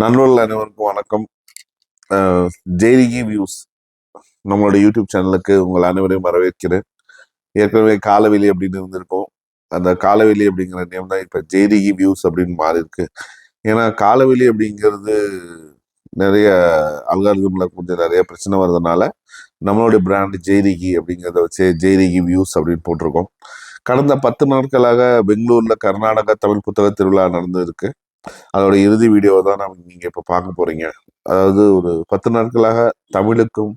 நண்பர்கள் அனைவருக்கும் வணக்கம். ஜெய்ரிகி வியூஸ் நம்மளோட யூடியூப் சேனலுக்கு உங்கள் அனைவரையும் வரவேற்கிறேன். ஏற்கனவே காலவெளி அப்படின்னு இருந்திருக்கோம். அந்த காலவெளி அப்படிங்கிற நேம் தான் இப்போ ஜெய்ரிகி வியூஸ் அப்படின்னு மாறி இருக்கு ஏன்னா காலவெளி அப்படிங்கிறது நிறைய அல்காரிதமில் கொஞ்சம் நிறைய பிரச்சனை வர்றதுனால நம்மளுடைய பிராண்ட் ஜெய்ரிகி அப்படிங்கிறத வச்சு ஜெய்ரிகி வியூஸ் அப்படின்னு போட்டிருக்கோம். கடந்த பத்து நாட்களாக பெங்களூரில் கர்நாடகா தமிழ் புத்தக திருவிழா நடந்திருக்கு. அதோட இறுதி வீடியோ தான் நம்ம நீங்கள் இப்போ பார்க்க போறீங்க. அதாவது ஒரு பத்து நாட்களாக தமிழுக்கும்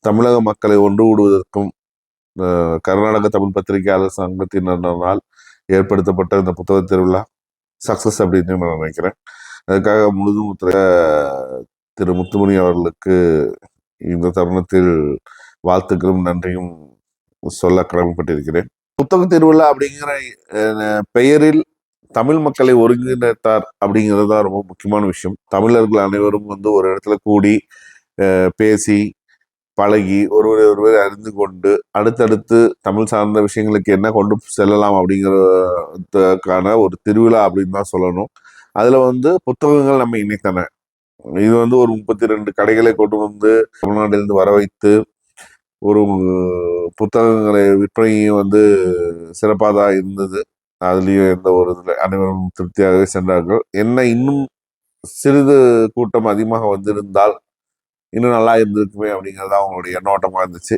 தமிழக மக்களை ஒன்று கூடுவதற்கும் கர்நாடக தமிழ் பத்திரிகையாளர் சங்கத்தினரால் ஏற்படுத்தப்பட்ட இந்த புத்தக திருவிழா சக்சஸ் அப்படின்னு நான் நினைக்கிறேன். அதுக்காக முழுதும் திரு- திரு முத்துமணி அவர்களுக்கு இந்த தருணத்தில் வாழ்த்துக்களும் நன்றியும் சொல்ல கடமைப்பட்டிருக்கிறேன். புத்தக திருவிழா அப்படிங்கிற பெயரில் தமிழ் மக்களை ஒருங்கிணைத்தார் அப்படிங்கிறது தான் ரொம்ப முக்கியமான விஷயம். தமிழர்கள் அனைவரும் வந்து ஒரு இடத்துல கூடி பேசி பழகி ஒருவரை ஒருவர் அறிந்து கொண்டு அடுத்தடுத்து தமிழ் சார்ந்த விஷயங்களுக்கு என்ன கொண்டு செல்லலாம் அப்படிங்கிறதுக்கான ஒரு திருவிழா அப்படின்னு தான் சொல்லணும். அதில் வந்து புத்தகங்கள் நம்ம இணைத்தன. இது வந்து ஒரு முப்பத்தி ரெண்டு கடைகளை கொண்டு வந்து தமிழ்நாட்டிலிருந்து வர வைத்து ஒரு புத்தகங்களை விற்பனையும் வந்து சிறப்பாக தான் இருந்தது. அதுலேயும் எந்த ஒரு இதில் அனைவரும் திருப்தியாகவே சென்றார்கள். என்ன இன்னும் சிறிது கூட்டம் அதிகமாக வந்திருந்தால் இன்னும் நல்லா இருந்திருக்குமே அப்படிங்கிறது அவங்களுடைய எண்ணோட்டமாக இருந்துச்சு.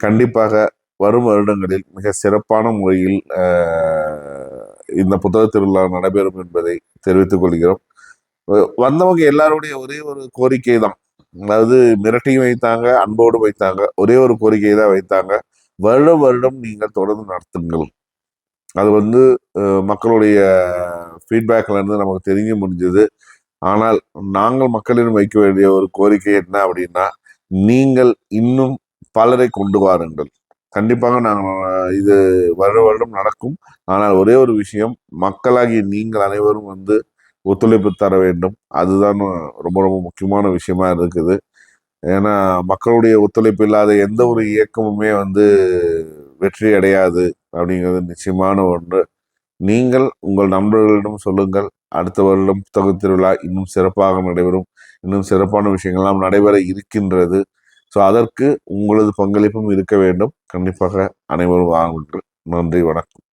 கண்டிப்பாக வரும் வருடங்களில் மிக சிறப்பான முறையில் ஆஹ், இந்த புத்தக திருவிழா நடைபெறும் என்பதை தெரிவித்துக் கொள்கிறோம். வந்தவங்க எல்லாருடைய ஒரே ஒரு கோரிக்கை தான். அதாவது மிரட்டியும் வைத்தாங்க அன்போடு வைத்தாங்க ஒரே ஒரு கோரிக்கை தான் வைத்தாங்க. வருடம் வருடம் நீங்கள் தொடர்ந்து நடத்துங்கள். அது வந்து மக்களுடைய ஃபீட்பேக்லேருந்து நமக்கு தெரிய முடிஞ்சது. ஆனால் நாங்கள் மக்களிடம் வைக்க வேண்டிய ஒரு கோரிக்கை என்ன அப்படின்னா நீங்கள் இன்னும் பலரை கொண்டு வாருங்கள். கண்டிப்பாக நாங்கள் இது வருட வருடம் நடக்கும். ஆனால் ஒரே ஒரு விஷயம் மக்களாகிய நீங்கள் அனைவரும் வந்து ஒத்துழைப்பு தர வேண்டும். அதுதான் ரொம்ப ரொம்ப முக்கியமான விஷயமா இருக்குது. ஏன்னா மக்களுடைய ஒத்துழைப்பு இல்லாத எந்த ஒரு இயக்கமுமே வந்து வெற்றி அடையாது அப்படிங்கிறது நிச்சயமான ஒன்று. நீங்கள் உங்கள் நண்பர்களிடம் சொல்லுங்கள். அடுத்த வருடம் புத்தக திருவிழா இன்னும் சிறப்பாக நடைபெறும். இன்னும் சிறப்பான விஷயங்கள்லாம் நடைபெற இருக்கின்றது. ஸோ அதற்கு உங்களது பங்களிப்பும் இருக்க வேண்டும். கண்டிப்பாக அனைவரும் வாங்குங்கள் நன்றி வணக்கம்.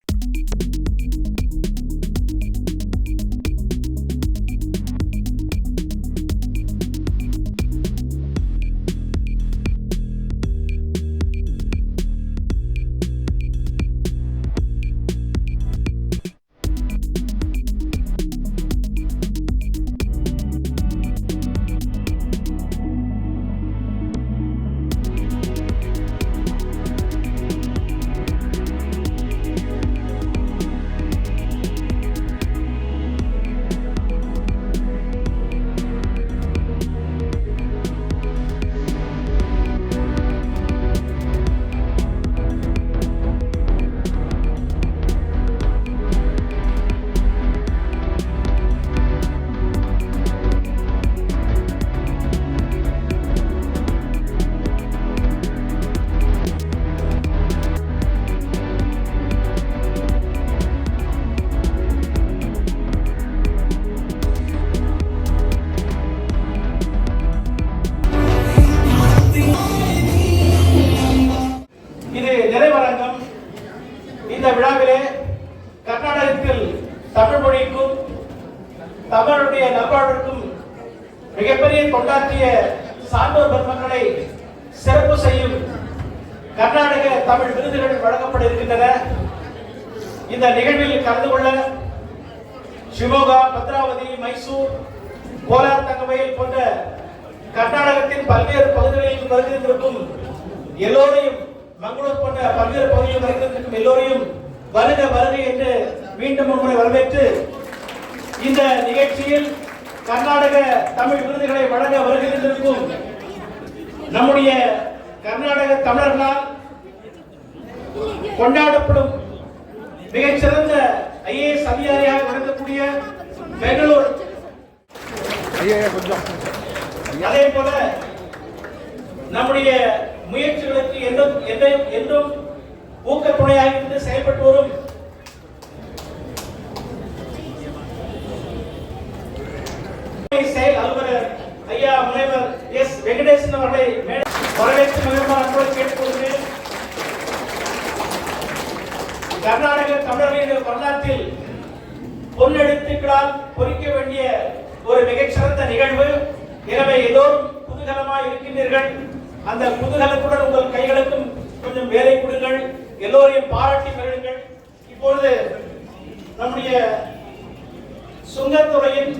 தொண்டாற்றிய சான்றோர் பெருமக்களை சிறப்பு செய்யும் கர்நாடக தமிழ் விருதுகள் வழங்கப்பட இருக்கின்றன இந்த நிகழ்வில் கலந்து கொள்ள ஷிமோகா பத்ராவதி மைசூர் கோலார் தங்கவயல் போன்ற கர்நாடகத்தின் பல்வேறு பகுதிகளில் வருகிறந்திருக்கும் எல்லோரையும் மங்களூர் போன்ற பல்வேறு பகுதிகளில் வருகிறந்திருக்கும் எல்லோரையும் வருக வருக என்று மீண்டும் உங்களை வரவேற்று இந்த நிகழ்ச்சியில் கர்நாடக தமிழ் விருதுகளை வழங்க வருகிறந்திருக்கும் நம்முடைய கர்நாடக தமிழர்களால் கொண்டாடப்படும் மிகச்சிறந்த ஐஏஎஸ் அதிகாரியாக விளங்கக்கூடிய பெங்களூர். அதே போல நம்முடைய முயற்சிகளுக்கு என்றும் என்றும் என்றும் ஊக்கத்துணையாக இருந்து செயல்பட்டு வரும் செயல் வெங்கடேசன் அவர்களை மேடை வரவேற்று மகிழ்வார் அன்போடு கேட்டுக்கொள்கிறேன் கர்நாடக தமிழர்களின் வரலாற்றில் பொன்னெழுத்துக்களால் பொறிக்க வேண்டிய ஒரு மிகச்சிறந்த நிகழ்வு எனவே எல்லோரும் குதூகலமாய் இருக்கின்றீர்கள் அந்த குதூகலத்துடன் உங்கள் கைகளுக்கும் கொஞ்சம் வேலை கொடுங்கள் எல்லோரையும் பாராட்டி மகிழுங்கள் இப்பொழுது நம்முடைய சுங்கத்துறையின்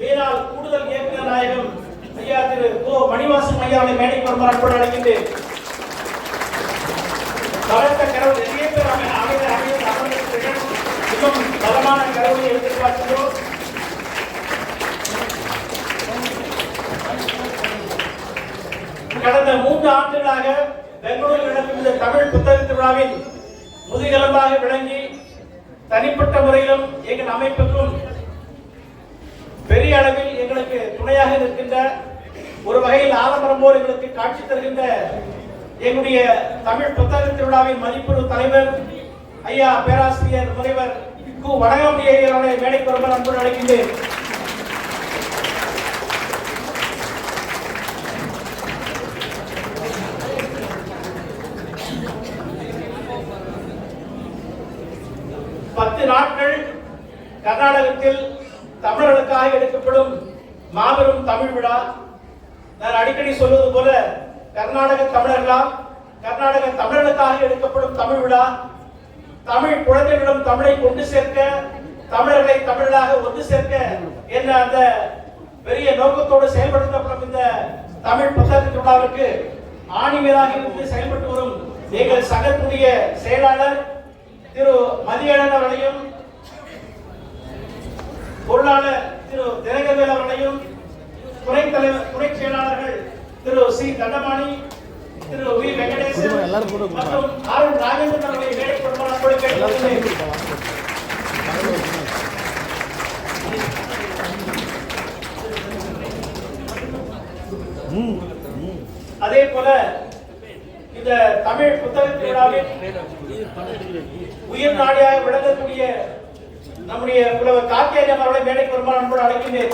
மேலாள் கூடுதல் இயக்குநர் நாயகம் ஐயா திரு கோ மணிவாசன் ஐயாவை மேடைக்கு வருமாறு அன்போடு அழைக்கின்றேன் பலத்த கரவு நிறைய பேர் அமை அமைந்த அமைந்த அமர்ந்திருக்கிறீர்கள் இன்னும் பலமான கடவுளை எதிர்பார்க்கிறோம் கடந்த மூன்று ஆண்டுகளாக பெங்களூரில் நடக்கும் இந்த தமிழ் புத்தக திருவிழாவில் முதுகெலும்பாக விளங்கி தனிப்பட்ட முறையிலும் எங்கள் அமைப்புக்கும் பெரிய அளவில் எங்களுக்கு துணையாக நிற்கின்ற ஒரு வகையில் ஆலமரம் போல் எங்களுக்கு காட்சி தருகின்ற எங்களுடைய தமிழ் புத்தக திருவிழாவின் மதிப்புறு தலைவர் ஐயா பேராசிரியர் முனைவர் கு வடகாமணி ஐயரோட மேடைக்கு ரொம்ப அன்புடன் அழைக்கின்றேன். பத்து நாட்கள் கர்நாடகத்தில் தமிழர்களுக்காக எடுக்கப்படும் மாபெரும் தமிழ் விழா. நான் அடிக்கடி சொல்வது போல கர்நாடக தமிழர்களா கர்நாடக தமிழர்களுக்காக எடுக்கப்படும் தமிழ் விழா. தமிழ் குழந்தைகளிடம் தமிழை கொண்டு சேர்க்க தமிழர்களை தமிழாக ஒன்று சேர்க்க என்ற அந்த பெரிய நோக்கத்தோடு செயல்படுத்தப்படும் இந்த தமிழ் புத்தக திருவிழாவிற்கு ஆணிவேராக இருந்து செயல்பட்டு வரும் எங்கள் சங்கத்துடைய செயலாளர் திரு மதியழன் அவர்களையும் பொருளாளர் திரு தினகவேல் அவர்களையும் துணை தலைவர் துணை செயலாளர்கள் திரு சி தண்டமாணி மேடை கொடுப்பாளர் கேட்டுக்கொள்கிறேன் அதே போல இந்த தமிழ் புத்தக திருவிழாவில் உயிர் நாடியாக விளங்கக்கூடிய நம்முடைய புலவர் காத்தியாஜம் அவர்களை மேடைக்கு வருமாறு அன்போடு அழைக்கின்றேன்.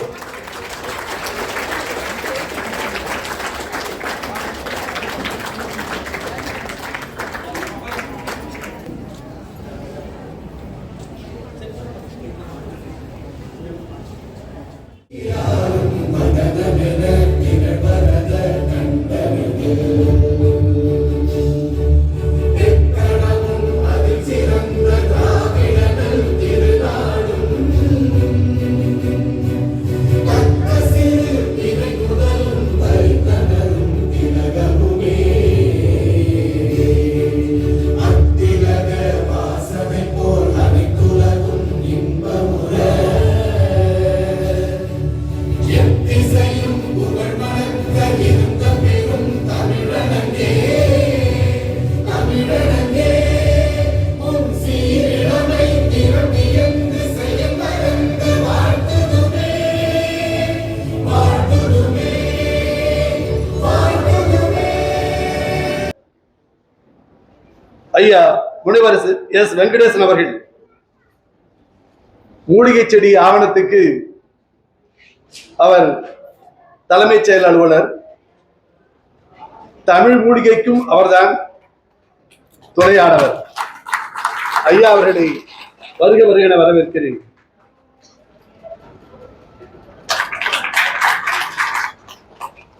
எஸ் வெங்கடேசன் அவர்கள். மூலிகை செடி ஆவணத்துக்கு அவர் தலைமைச் செயல் அலுவலர். தமிழ் மூலிகைக்கும் அவர்தான் துணையானவர். ஐயா அவர்களை வருக வருக என வரவேற்கிறேன்.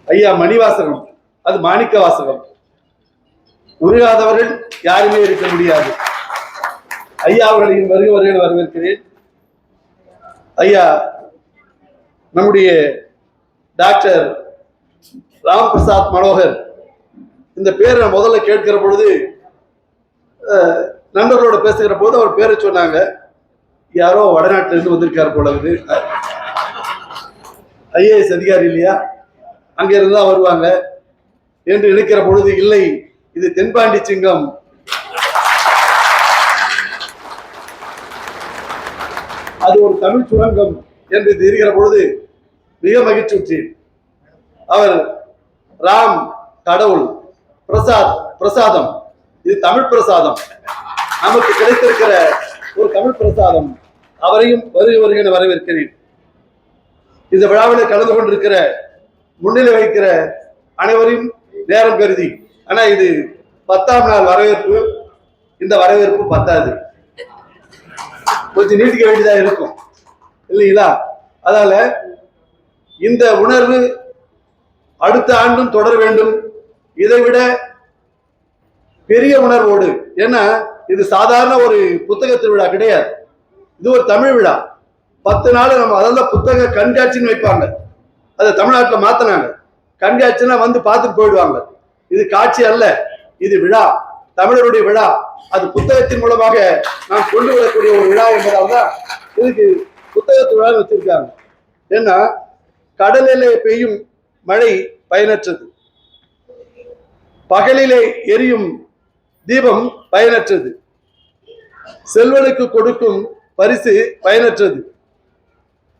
ஐயா மணிவாசகம். அது மாணிக்க வாசகம் உருகாதவர்கள் யாருமே இருக்க முடியாது. ஐயா அவர்களையும் வருக வருக வரவேற்கிறேன். ஐயா நம்முடைய டாக்டர் ராம் பிரசாத் மனோகர் இந்த பேரை முதல்ல கேட்கிற பொழுது நண்பர்களோட பேசுகிற போது அவர் பேரை சொன்னாங்க. யாரோ வடநாட்டுல இருந்து வந்திருக்காரு போல இருக்குது. ஐஏஎஸ் அதிகாரி இல்லையா? அங்கே இருந்து தான் வருவாங்க. என்று நினைக்கிற பொழுது இல்லை இது தென்பாண்டி சிங்கம் அது ஒரு தமிழ் சுரங்கம் என்று தெரிகிற பொழுது மிக மகிழ்ச்சியுற்றேன் அவர் ராம் கடவுள் பிரசாத் பிரசாதம். இது தமிழ் பிரசாதம். நமக்கு கிடைத்திருக்கிற ஒரு தமிழ் பிரசாதம். அவரையும் வருகை வருக வரவேற்கிறேன். இந்த விழாவில் கலந்து கொண்டிருக்கிற முன்னிலை வைக்கிற அனைவரையும் நேரம் கருதி. ஆனா இது பத்தாம் நாள் வரவேற்பு இந்த வரவேற்பு பத்தாது. கொஞ்சம் நீட்டிக்க வேண்டியதா இருக்கும். இல்லைங்களா? அதால இந்த உணர்வு அடுத்த ஆண்டும் தொடர வேண்டும். இதை விட பெரிய உணர்வோடு ஏன்னா இது சாதாரண ஒரு புத்தக திருவிழா கிடையாது. இது ஒரு தமிழ் விழா. பத்து நாள் நம்ம அதெல்லாம் புத்தக கண்காட்சின்னு வைப்பாங்க. அதை தமிழ்நாட்டில் மாத்தினாங்க. கண்காட்சினா வந்து பார்த்துட்டு போயிடுவாங்க. இது காட்சி அல்ல இது விழா. தமிழருடைய விழா. அது புத்தகத்தின் மூலமாக நாம் கொண்டு வரக்கூடிய ஒரு விழா என்பதால் தான் இதுக்கு புத்தகத்து விழா வச்சிருக்காங்க. ஏன்னா கடலிலே பெய்யும் மழை பயனற்றது. பகலிலே எரியும் தீபம் பயனற்றது. செல்வனுக்கு கொடுக்கும் பரிசு பயனற்றது.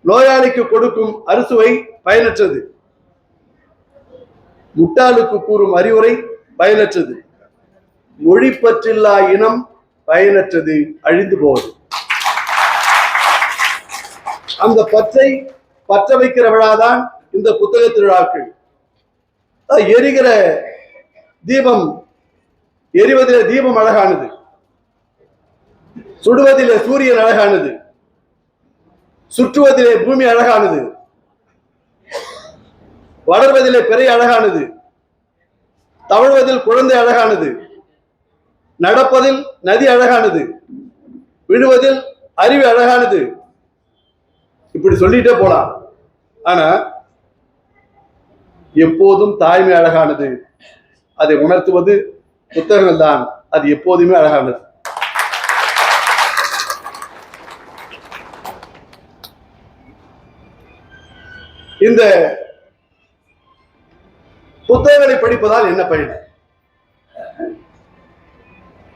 நோயாளிக்கு கொடுக்கும் அறுசுவை பயனற்றது. முட்டாளுக்கு கூறும் அறிவுரை பயனற்றது. மொழி பற்றில்லா இனம் பயனற்றது அழிந்து போவது அந்த பற்றை பற்ற வைக்கிற விழாதான் இந்த புத்தக திருவிழாக்கள். எரிகிற தீபம் எரிவதில தீபம் அழகானது. சுடுவதிலே சூரியன் அழகானது. சுற்றுவதிலே பூமி அழகானது. வளர்வதிலே பெரிய அழகானது. தவழ்வதில் குழந்தை அழகானது. நடப்பதில் நதி அழகானது விழுவதில் அறிவு அழகானது. இப்படி சொல்லிட்டே போலாம். ஆனா எப்போதும் தாய்மை அழகானது. அதை உணர்த்துவது புத்தகங்கள் தான். அது எப்போதுமே அழகானது. இந்த புத்தகங்களை படிப்பதால் என்ன பயன்?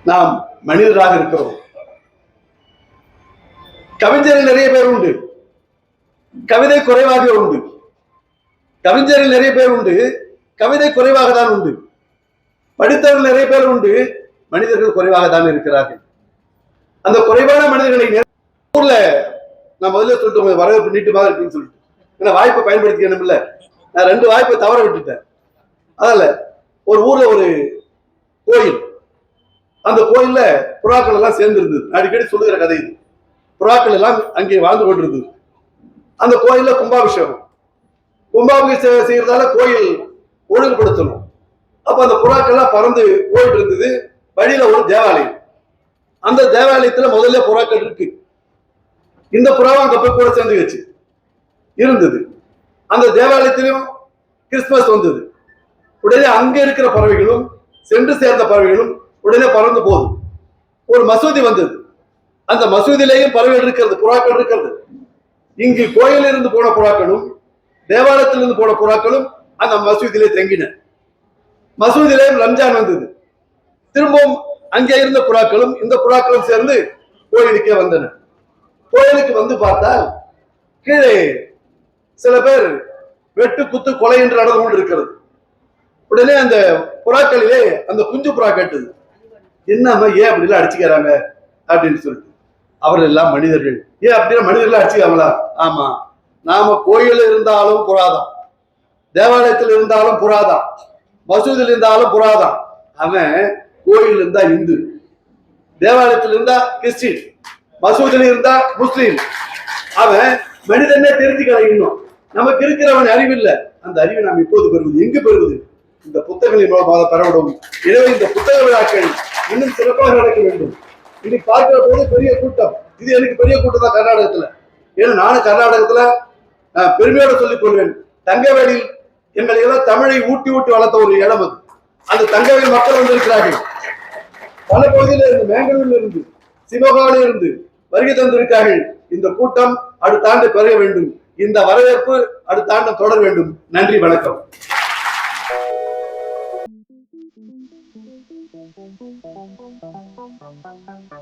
நாம் மனிதராக இருக்கிறோம். கவிஞர்கள் நிறைய பேர் உண்டு. கவிதை குறைவாக உண்டு. கவிஞர்கள் நிறைய பேர் உண்டு. கவிதை குறைவாக தான் உண்டு. படித்தவர்கள் நிறைய பேர் உண்டு. மனிதர்கள் குறைவாக தான் இருக்கிறார்கள். அந்த குறைவான மனிதர்களை ஊர்ல நான் முதல்ல சொல்லிட்டு வரவேற்பு நீட்டமாக இருக்குன்னு சொல்லிட்டு. ஏன்னா வாய்ப்பை பயன்படுத்திக்கணும்ல நான் ரெண்டு வாய்ப்பை தவற விட்டுட்டேன். அதில் ஒரு ஊர்ல ஒரு கோயில். அந்த கோயில்ல புறாக்கள் எல்லாம் சேர்ந்து இருந்தது அடிக்கடி சொல்லுகிற கதை இது. புறாக்கள் எல்லாம் அங்கே வாழ்ந்து கொண்டிருந்தது. அந்த கோயில்ல கும்பாபிஷேகம். கும்பாபிஷேகம் செய்யறதால கோயில் ஒழுங்குபடுத்தணும். அப்ப அந்த புறாக்கள் எல்லாம் பறந்து போயிட்டு இருந்தது. வழியில ஒரு தேவாலயம். அந்த தேவாலயத்துல முதல்ல புறாக்கள் இருக்கு. இந்த புறாவும் அங்க போய் கூட சேர்ந்து வச்சு இருந்தது. அந்த தேவாலயத்திலும் கிறிஸ்துமஸ் வந்தது. உடனே அங்க இருக்கிற பறவைகளும் சென்று சேர்ந்த பறவைகளும் உடனே பறந்து போகுது. ஒரு மசூதி வந்தது. அந்த மசூதியிலேயும் பறவைகள் இருக்கிறது புறாக்கள் இருக்கிறது. இங்கு கோயிலில் இருந்து போன புறாக்களும் தேவாலயத்திலிருந்து போன புறாக்களும் அந்த மசூதியிலே தங்கின. மசூதியிலேயும் ரம்ஜான் வந்தது. திரும்பவும் அங்கே இருந்த புறாக்களும் இந்த புறாக்களும் சேர்ந்து கோயிலுக்கே வந்தன. கோயிலுக்கு வந்து பார்த்தால் கீழே சில பேர் வெட்டு குத்து கொலை என்று நடந்து கொண்டு இருக்கிறது உடனே அந்த புறாக்களிலே அந்த குஞ்சு புறா கேட்டது. என்னம்மா ஏன் அப்படிலாம் அடிச்சுக்கிறாங்க? அப்படின்னு சொல்லிட்டு. அவர்கள் எல்லாம் மனிதர்கள். ஏன் அப்படின்னா மனிதர்கள் அடிச்சுக்காங்களா ஆமா. நாம கோயில் இருந்தாலும் புறாதான். தேவாலயத்தில் இருந்தாலும் புறாதான். மசூதியில் இருந்தாலும் புறாதான். அவன் கோயில் இருந்தா இந்து. தேவாலயத்தில் இருந்தா கிறிஸ்டின். மசூதியில் இருந்தா முஸ்லீம். அவன் மனிதனே தெரிஞ்சுக்கல இன்னும். நமக்கு இருக்கிறவன் அறிவில்லை. அந்த அறிவை நாம் இப்போது பெறுவது? எங்கு பெறுவது? இந்த புத்தகங்களின் மூலமாக பெறவிடும் எனவே இந்த புத்தக விழாக்கள் இன்னும் சிறப்பாக நடக்க வேண்டும். இனி பார்க்கிற போது பெரிய கூட்டம். இது எனக்கு பெரிய கூட்டம் தான் கர்நாடகத்துல. ஏன்னா நானும் கர்நாடகத்துல பெருமையோட சொல்லிக் கொள்வேன். தங்கவேலியில் எங்களை எல்லாம் தமிழை ஊட்டி ஊட்டி வளர்த்த ஒரு இடம் அது. அந்த தங்கவேல் மக்கள் வந்திருக்கிறார்கள். பல பகுதியில இருந்து மேங்களூர்ல இருந்து சிவகாவில இருந்து வருகை தந்திருக்கார்கள் இந்த கூட்டம் அடுத்த ஆண்டு பெற வேண்டும். இந்த வரவேற்பு அடுத்த ஆண்டு தொடர வேண்டும். நன்றி வணக்கம். Thank you.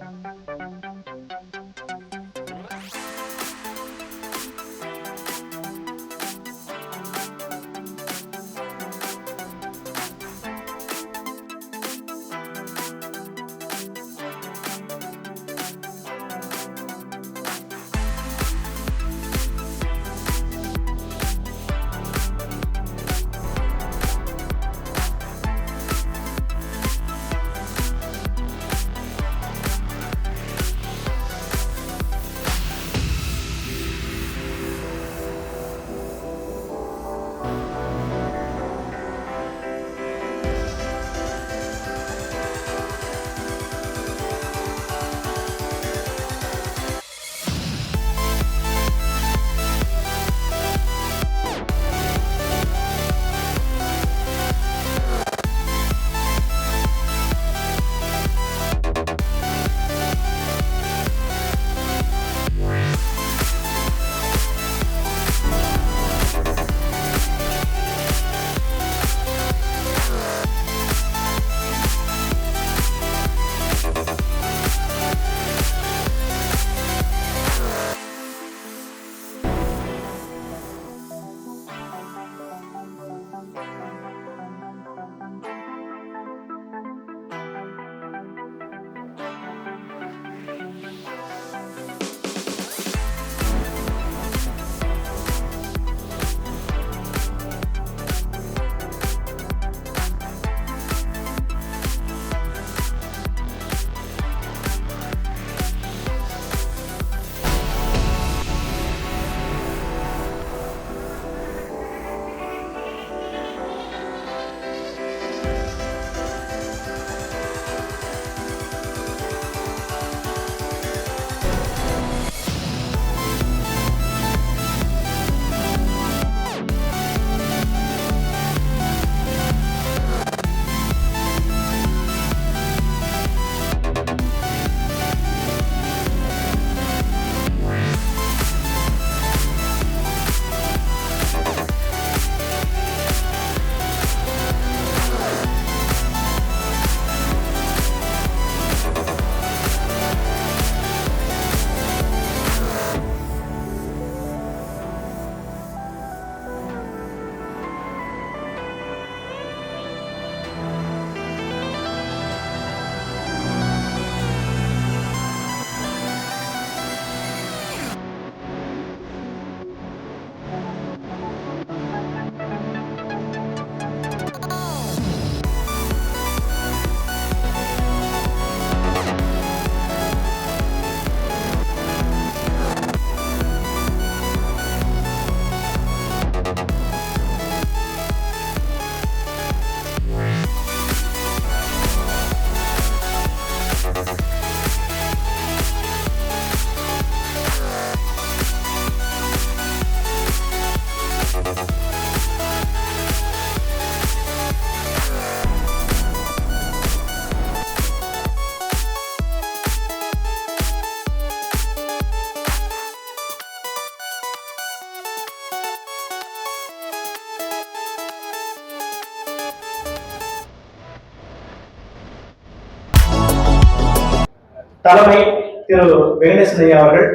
தலைமை திரு வெங்கடேசன் ஐயா அவர்கள்.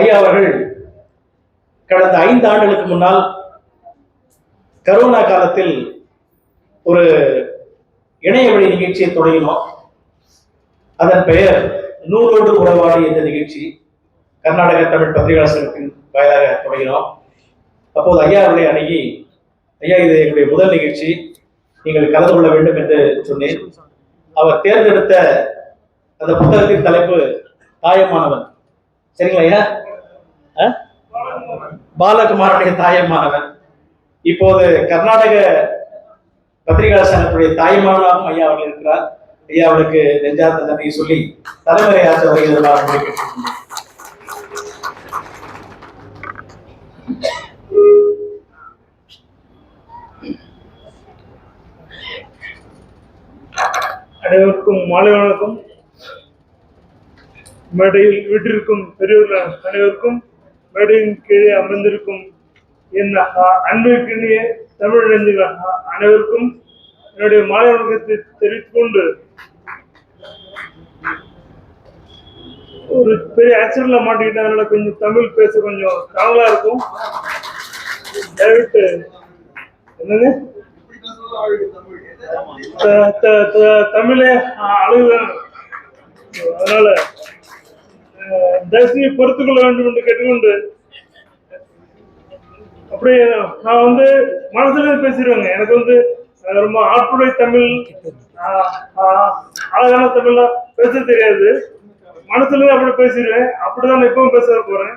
ஐயா அவர்கள் கடந்த ஐந்து ஆண்டுகளுக்கு முன்னால் கரோனா காலத்தில் ஒரு இணைய வழி நிகழ்ச்சியை தொடங்கினோம். அதன் பெயர் நூலோடு உறவாடி என்ற நிகழ்ச்சி. கர்நாடக தமிழ் பத்திரிகையாளர்களுக்கு வாயிலாக தொடங்கினோம். அப்போது ஐயா அவர்களை அணுகி ஐயா இது எங்களுடைய முதல் நிகழ்ச்சி. நீங்கள் கலந்து கொள்ள வேண்டும் என்று சொன்னேன். அவர் தேர்ந்தெடுத்த அந்த புத்தகத்தின் தலைப்பு தாயமானவன் சரிங்களா ஐயா? ஆ? பாலகுமாரனுடைய தாயமானவன் இப்போது கர்நாடக பத்திரிகை சங்கத்துடைய தாய்மானாகவும் ஐயா அவர்கள் இருக்கிறார். ஐயா அவளுக்கு நெஞ்சார்த்த நன்றி சொல்லி தலைமுறை ஆற்ற வருகிறதாக அனைவருக்கும் மாலை வணக்கம். மேடையில் வீட்டிற்கும் பெரியவர்கள் அனைவருக்கும் மேடையின் கீழே அமர்ந்திருக்கும் என் அன்பிற்கினிய தமிழ் நெஞ்சுகள் அனைவருக்கும் என்னுடைய மாலை வணக்கத்தை தெரிவித்துக் கொண்டு ஒரு பெரிய ஆக்சிடென்ட்ல மாட்டிக்கிட்டதுனால கொஞ்சம் தமிழ் பேச கொஞ்சம் கவலா இருக்கும். தயவுட்டு தமிழே அழுகுதான் அதனால அஹ், தயவுசெய்து பொறுத்துக் கொள்ள வேண்டும் என்று கேட்டுக்கொண்டு அப்படியே நான் வந்து மனசுல பேசிடுவேங்க. எனக்கு வந்து ரொம்ப ஆட்புடை தமிழ் அழகான தமிழ்ல பேச தெரியாது. மனசுல அப்படி பேசிடுவேன். அப்படிதான் நான் பேச போறேன்.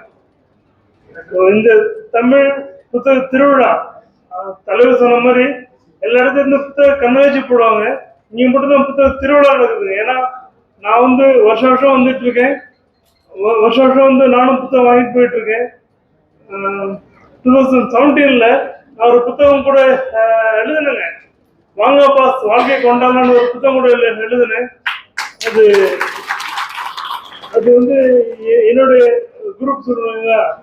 இந்த தமிழ் புத்தக திருவிழா தலைவர் சொன்ன மாதிரி எல்லா இடத்துல இருந்து புத்தக கண்காட்சி போடுவாங்க. இங்க மட்டும்தான் புத்தக திருவிழா நடக்குது. ஏன்னா நான் வந்து வருஷம் வருஷம் வந்துட்டு இருக்கேன். வருஷம் வருஷம் வந்து நானும் புத்தகம் வாங்கிட்டு போயிட்டு இருக்கேன் டூ தௌசண்ட் செவன்டீன்ல நான் ஒரு புத்தகம் கூட அஹ், எழுதினேங்க. வாங்க பாஸ் வாழ்க்கையை கொண்டாடலான்னு ஒரு புத்தகம் கூட எழு- எழுதினேன். அது அது வந்து என்னுடைய குரூப் சொல்லுவாங்க.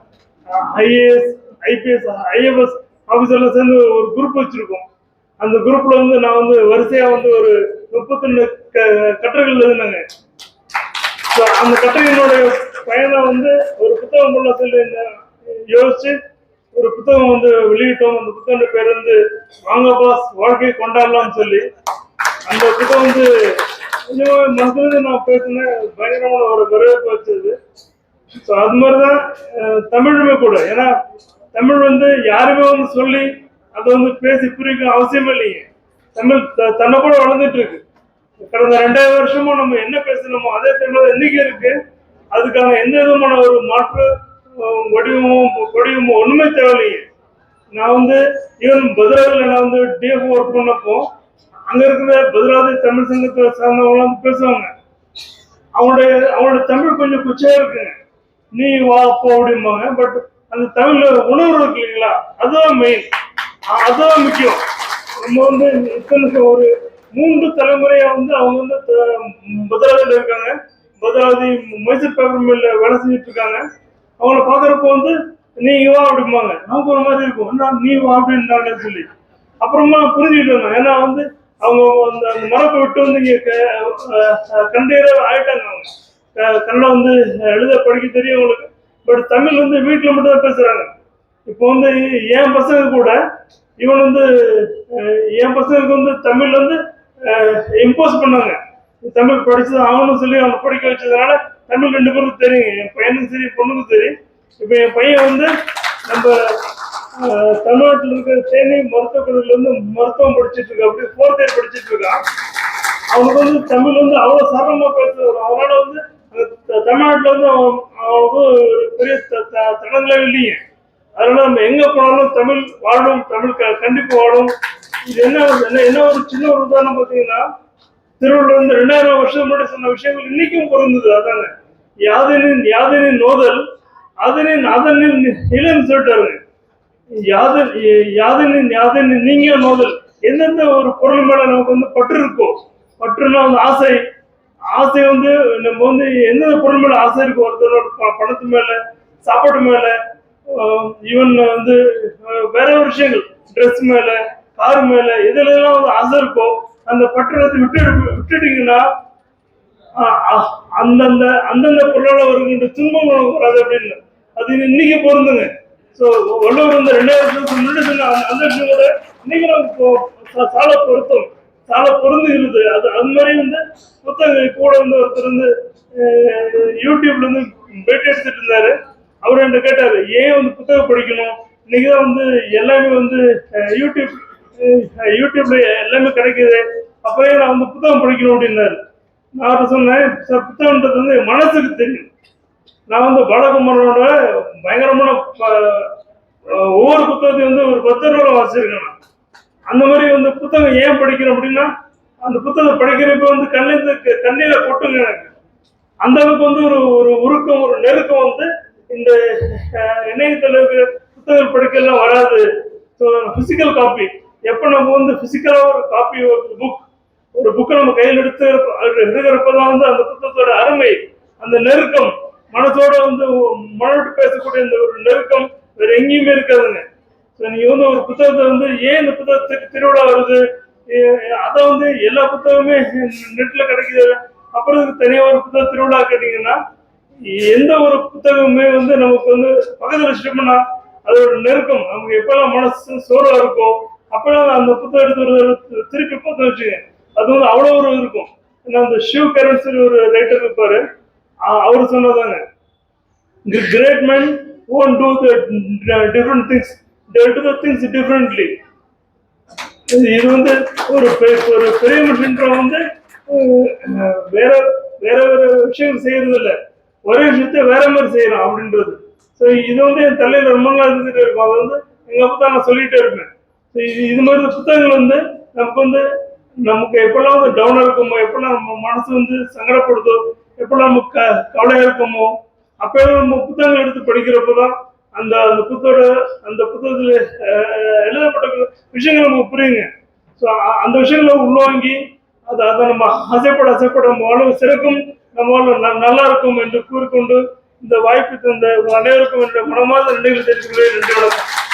ஐஏஎஸ் ஐபிஎஸ் ஐஎஃப்எஸ் ஆஃபீஸர்லாம் சேர்ந்து ஒரு குரூப் வச்சிருக்கோம். அந்த குரூப்ல வந்து நான் வந்து வரிசையா வந்து ஒரு முப்பத்தி ரெண்டு கட்டுரைகள் எழுதினாங்க. ஸோ அந்த கட்டுரையினுடைய பயணம் வந்து ஒரு புத்தகம் உள்ள சொல்லி யோசிச்சு ஒரு புத்தகம் வந்து வெளியிட்டோம். அந்த புத்தகம் பேர் வந்து வாங்க பாஸ் வாழ்க்கை கொண்டாடலாம்னு சொல்லி. அந்த புத்தகம் வந்து கொஞ்சம் மனசுல நான் பேசினேன் பயங்கரமான ஒரு வரவேற்பு வச்சது. ஸோ அது மாதிரி தான் தமிழுமே கூட. ஏன்னா தமிழ் வந்து யாருமே வந்து சொல்லி அதை வந்து பேசி புரிக்க அவசியமே இல்லைங்க. தமிழ் த- தன்னை கூட வளர்ந்துட்டு இருக்கு. கடந்த ரெண்டாயிரம் வருஷமும் நம்ம என்ன பேசணுமோ அதே தமிழ் இன்னைக்கு இருக்கு. அதுக்கான எந்த விதமான ஒரு மாற்று வடிவமும் வடிவமும் ஒண்ணுமே தேவையில்லையே. நான் வந்து ஈவன் பதிலாவில் நான் வந்து டிஎஃப் ஒர்க் பண்ணப்போ அங்க இருக்கிற பதிலாவது தமிழ் சங்கத்தை சார்ந்தவங்க வந்து பேசுவாங்க. அவங்களுடைய அவங்களோட தமிழ் கொஞ்சம் குச்சையா இருக்குங்க. நீ வா போ அப்படிம்பாங்க. பட் அந்த தமிழ்ல உணர்வு இருக்கு இல்லைங்களா? அதுதான் மெயின் அதுதான் முக்கியம். நம்ம வந்து இத்தனை ஒரு மூன்று தலைமுறையா வந்து அவங்க வந்து த- இருக்காங்க. பத்ராவதி மைசூர் பேப்பர் மில்ல வேலை செஞ்சுட்டு இருக்காங்க. அவங்கள பாக்குறப்போ வந்து நீ வா அப்படிம்பாங்க. நமக்கு ஒரு மாதிரி இருக்கும். என்ன நீ வா அப்படின்னு சொல்லி. அப்புறமா புரிஞ்சுக்கிட்டோம் ஏன்னா வந்து அவங்க அந்த அந்த மரத்தை விட்டு வந்து இங்க கண்டேர ஆயிட்டாங்க அவங்க. கன்னடம் வந்து எழுத படிக்க தெரியும் அவங்களுக்கு. பட் தமிழ் வந்து வீட்டில் மட்டும் தான் பேசுறாங்க. இப்போ வந்து என் பசங்க கூட இவன் வந்து என் பசங்களுக்கு வந்து தமிழ் வந்து இம்போஸ் பண்ணாங்க. தமிழ் படிச்சது ஆகணும்னு சொல்லி அவனை படிக்க வச்சதுனால தமிழ் ரெண்டு பேருக்கும் தெரியும். என் பையனுக்கும் சரி பொண்ணுக்கும் சரி. இப்போ என் பையன் வந்து நம்ம தமிழ்நாட்டில் இருக்கிற தேனி மருத்துவக் கல்லூரியில் வந்து மருத்துவம் படிச்சிட்டு இருக்கா அப்படி ஃபோர்த் இயர் படிச்சுட்டு இருக்கான். அவனுக்கு வந்து தமிழ் வந்து அவ்வளோ சாதாரணமா பேசுவார் அதனால வந்து தமிழ்நாட்டில் த- வந்து அவன் அவனுக்கு ஒரு பெரிய த- த- தடங்களே இல்லைங்க அதனால நம்ம எங்கே போனாலும் தமிழ் வாழும் தமிழ் க- கண்டிப்பா வாழும். இது என்ன என்ன என்ன ஒரு சின்ன ஒரு உதாரணம் பார்த்தீங்கன்னா திருவள்ளுவர் வந்து ரெண்டாயிரம் வருஷம் முன்னாடி சொன்ன விஷயங்கள் இன்னைக்கும் பொருந்தது அதாங்க யாதனின் யாதனின் நோதல் அதனின் அதனின் இளம் சொல்லிட்டாருங்க யாதன் யாதனின் யாதனின் நீங்க நோதல் எந்தெந்த ஒரு பொருள் மேல நமக்கு வந்து பற்று இருக்கோ பற்றுனா வந்து ஆசை. ஆசை வந்து நம்ம வந்து எந்தெந்த பொருள் மேல ஆசை இருக்கோ ஒருத்தரோட பணத்து மேல சாப்பாட்டு மேல ஈவன் வந்து வேற ஒரு விஷயங்கள் ட்ரெஸ் மேல கார் மேல இதுல எல்லாம் வந்து ஆசை இருக்கோ அந்த பட்டணத்தை விட்டு விட்டுட்டீங்கன்னா அந்தந்த அந்தந்த பொருளால் வருகின்ற துன்பம் வராது அப்படின்னு. அது இன்னைக்கு பொருந்துங்க. ஸோ வள்ளுவர் வந்து ரெண்டாயிரம் முன்னாடி சொன்ன அந்த- கூட இன்னைக்கு நம்ம சாலை சால பொருத்தம். சால பொருந்துகிறது அது அது மாதிரி வந்து புத்தகம் கூட வந்து ஒருத்தர் வந்து யூடியூப்ல இருந்து பேட்டி எடுத்துட்டு இருந்தாரு. அவர் என்கிட்ட கேட்டாரு ஏன் வந்து புத்தகம் படிக்கணும்? இன்னைக்கு தான் வந்து எல்லாமே வந்து யூடியூப் யூடியூப்ல எல்லாமே கிடைக்குது. அப்பவே நான் வந்து புத்தகம் படிக்கணும் அப்படின்னாரு. நான் அவர்கிட்ட சொன்னேன் சார் புத்தகம்ன்றது வந்து என் மனசுக்கு தெரியும். நான் வந்து பாலகுமாரோட பயங்கரமான ஒவ்வொரு புத்தகத்தையும் வந்து ஒரு பத்து ரூபா வாசிச்சிருக்கேன் நான். அந்த மாதிரி வந்து புத்தகம் ஏன் படிக்கிறேன் அப்படின்னா அந்த புத்தகம் படிக்கிறப்ப வந்து கண்ணில் கண்ணீரை கொட்டுங்க எனக்கு. அந்த அளவுக்கு வந்து ஒரு ஒரு உருக்கம் ஒரு நெருக்கம் வந்து இந்த இணையத்தில் புத்தகம் படிக்கலாம் வராது. ஸோ ஃபிசிக்கல் காப்பி எப்போ நம்ம வந்து ஃபிசிக்கலாக ஒரு காப்பி ஒரு புக் ஒரு புக்கை நம்ம கையில் எடுத்து எடுக்கிறப்ப தான் வந்து அந்த புத்தகத்தோட அருமை அந்த நெருக்கம் மனசோட வந்து மனோட்டு பேசக்கூடிய இந்த ஒரு நெருக்கம் வேற எங்கேயுமே இருக்காதுங்க. ஸோ நீங்கள் வந்து ஒரு புத்தகத்தை வந்து ஏன் இந்த புத்தகத்துக்கு திருவிழா வருது? அதை வந்து எல்லா புத்தகமே நெட்ல கிடைக்குது. அப்புறம் தனியாக ஒரு புத்தக திருவிழா கேட்டீங்கன்னா எந்த ஒரு புத்தகமே வந்து நமக்கு வந்து பக்கத்தில் வச்சுட்டோம்னா அதோட நெருக்கம் நமக்கு எப்பெல்லாம் மனசு சோர்வாக இருக்கோ அப்பெல்லாம் அந்த புத்தகம் எடுத்து திருப்பி பார்த்து வச்சுங்க அது வந்து அவ்வளோ ஒரு இருக்கும். ஏன்னா அந்த ஷிவ் கரன் ஒரு ரைட்டர் இருப்பார். அவர் சொன்னதாங்க great man own do the different things they the things differently இது இது வந்து ஒரு ஒரு பெரிய மனுஷன்ற வந்து வேற வேற வேற விஷயம் செய்யறது இல்லை ஒரே விஷயத்த வேற மாதிரி செய்யலாம் அப்படின்றது. ஸோ இது வந்து என் தலையில் ரொம்ப நாள் இருந்துகிட்டே இருக்கும். அது வந்து எங்கள் அப்போ தான் நான் சொல்லிகிட்டே இருப்பேன். இது மாதிரி புத்தகங்கள் வந்து நமக்கு வந்து நமக்கு எப்பெல்லாம் வந்து டவுனா இருக்குமோ எப்பெல்லாம் நம்ம மனசு வந்து சங்கடப்படுதோ எப்பெல்லாம் நமக்கு க- கவலையா இருக்குமோ அப்பெல்லாம் நம்ம புத்தகங்கள் எடுத்து படிக்கிறப்போ தான் அந்த அந்த புத்தோட அந்த புத்தகத்துல எழுதப்பட்ட விஷயங்கள் நமக்கு புரியுங்க. ஸோ அந்த விஷயங்களை உள்வாங்கி அது அதை நம்ம ஆசைப்பட ஆசைப்பட நம்ம வாழ்வு சிறக்கும் நம்ம வாழ்வு நல்லா இருக்கும் என்று கூறிக்கொண்டு இந்த வாய்ப்பு தந்த அனைவருக்கும் என்னுடைய மனமார்ந்த நன்றிகள் தெரிவிக்கிறேன் நன்றி வணக்கம்.